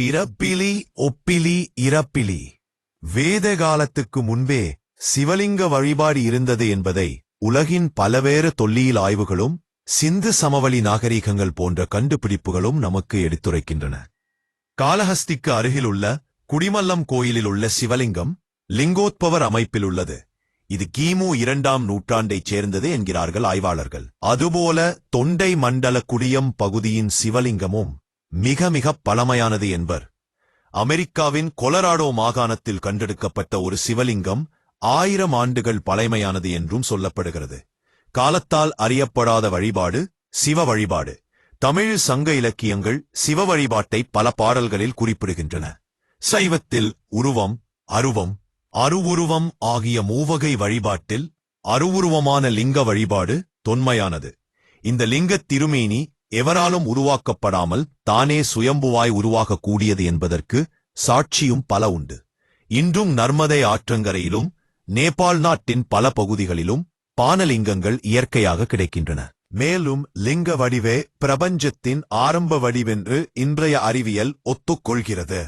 பிறப்பிலி ஒப்பிலி இறப்பிலி. வேத காலத்துக்கு முன்பே சிவலிங்க வழிபாடு இருந்தது என்பதை உலகின் பலவேறு தொல்லியல் ஆய்வுகளும் சிந்து சமவெளி நாகரிகங்கள் போன்ற கண்டுபிடிப்புகளும் நமக்கு எடுத்துரைக்கின்றன. காளஹஸ்திக்கு அருகிலுள்ள குடிமல்லம் கோயிலில் உள்ள சிவலிங்கம் லிங்கோத்பவர் அமைப்பில் உள்ளது. இது கிமு இரண்டாம் நூற்றாண்டைச் சேர்ந்தது என்கிறார்கள் ஆய்வாளர்கள். அதுபோல தொண்டை மண்டல குடியம் பகுதியின் சிவலிங்கமும் மிக மிக பழமையானது என்பர். அமெரிக்காவின் கொலராடோ மாகாணத்தில் கண்டெடுக்கப்பட்ட ஒரு சிவலிங்கம் ஆயிரம் ஆண்டுகள் பழமையானது என்றும் சொல்லப்படுகிறது. காலத்தால் அறியப்படாத வழிபாடு சிவ வழிபாடு. தமிழ் சங்க இலக்கியங்கள் சிவ வழிபாட்டை பல பாடல்களில் குறிப்பிடுகின்றன. சைவத்தில் உருவம் அருவம் அருவுருவம் ஆகிய மூவகை வழிபாட்டில் அருவுருவமான லிங்க வழிபாடு தொன்மையானது. இந்த லிங்கத் திருமேனி எவராலும் உருவாக்கப்படாமல் தானே சுயம்புவாய் உருவாகக்கூடியது என்பதற்கு சாட்சியும் பல உண்டு. இன்றும் நர்மதை ஆற்றங்கரையிலும் நேபாள் நாட்டின் பல பகுதிகளிலும் பானலிங்கங்கள் இயற்கையாக கிடைக்கின்றன. மேலும் லிங்க வடிவே பிரபஞ்சத்தின் ஆரம்ப வடிவென்று இன்றைய அறிவியல் ஒத்துக்கொள்கிறது.